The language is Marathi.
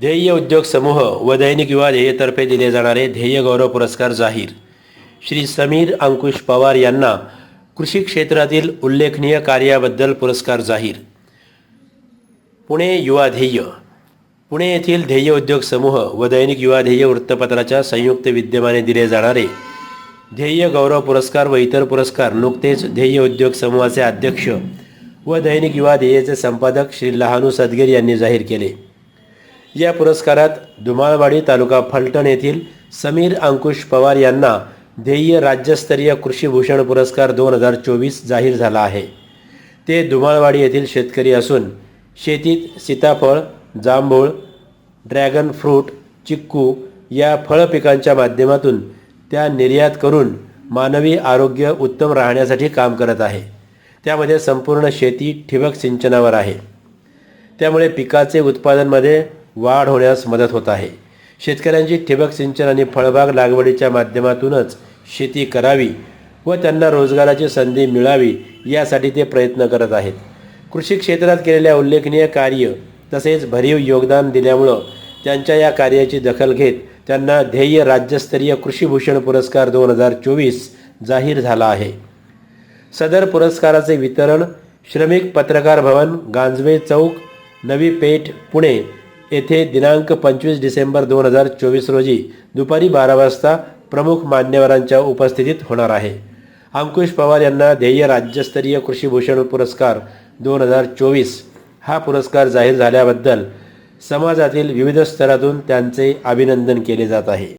ध्येय उद्योग समूह व दैनिक युवा ध्येयतर्फे दिले जाणारे ध्येय गौरव पुरस्कार जाहीर. श्री समीर अंकुश पवार यांना कृषी क्षेत्रातील उल्लेखनीय कार्याबद्दल पुरस्कार जाहीर. पुणे युवा ध्येय. पुणे येथील ध्येय उद्योग समूह व दैनिक युवा ध्येय वृत्तपत्राच्या संयुक्त विद्यमाने दिले जाणारे ध्येय गौरव पुरस्कार व इतर पुरस्कार नुकतेच ध्येय उद्योग समूहाचे अध्यक्ष व दैनिक युवा ध्येयचे संपादक श्री लहानू सदगीर यांनी जाहीर केले. या पुरस्कारात दुमाळवाडी तालुका फलटण येथील समीर अंकुश पवार यांना ध्येय राज्यस्तरीय कृषीभूषण पुरस्कार दोन हजार चोवीस जाहीर झाला आहे. ते दुमाळवाडी येथील शेतकरी असून शेतीत सीताफळ जांभूळ ड्रॅगन फ्रूट चिक्कू या फळपिकांच्या माध्यमातून त्या निर्यात करून मानवी आरोग्य उत्तम राहण्यासाठी काम करत आहे. त्यामध्ये संपूर्ण शेती ठिबक सिंचनावर आहे. त्यामुळे पिकाचे उत्पादनमध्ये वाढ होण्यास मदत होत आहे. शेतकऱ्यांची ठिबक सिंचन आणि फळबाग लागवडीच्या माध्यमातूनच शेती करावी व त्यांना रोजगाराची संधी मिळावी यासाठी ते प्रयत्न करत आहेत. कृषी क्षेत्रात केलेल्या उल्लेखनीय कार्य तसेच भरीव योगदान दिल्यामुळं त्यांच्या या कार्याची दखल घेत त्यांना ध्येय राज्यस्तरीय कृषीभूषण पुरस्कार दोन हजार चोवीस जाहीर झाला आहे. सदर पुरस्काराचे वितरण श्रमिक पत्रकार भवन गांजवे चौक नवी पेठ पुणे येथे दिनांक पंचवीस डिसेंबर दोन हजार चोवीस रोजी दुपारी बारा वाजता प्रमुख मान्यवरांच्या उपस्थितीत होणार आहे. अंकुश पवार यांना ध्येय राज्यस्तरीय कृषीभूषण पुरस्कार दोन हजार चोवीस हा पुरस्कार जाहीर झाल्याबद्दल समाजातील विविध स्तरातून त्यांचे अभिनंदन केले जात आहे.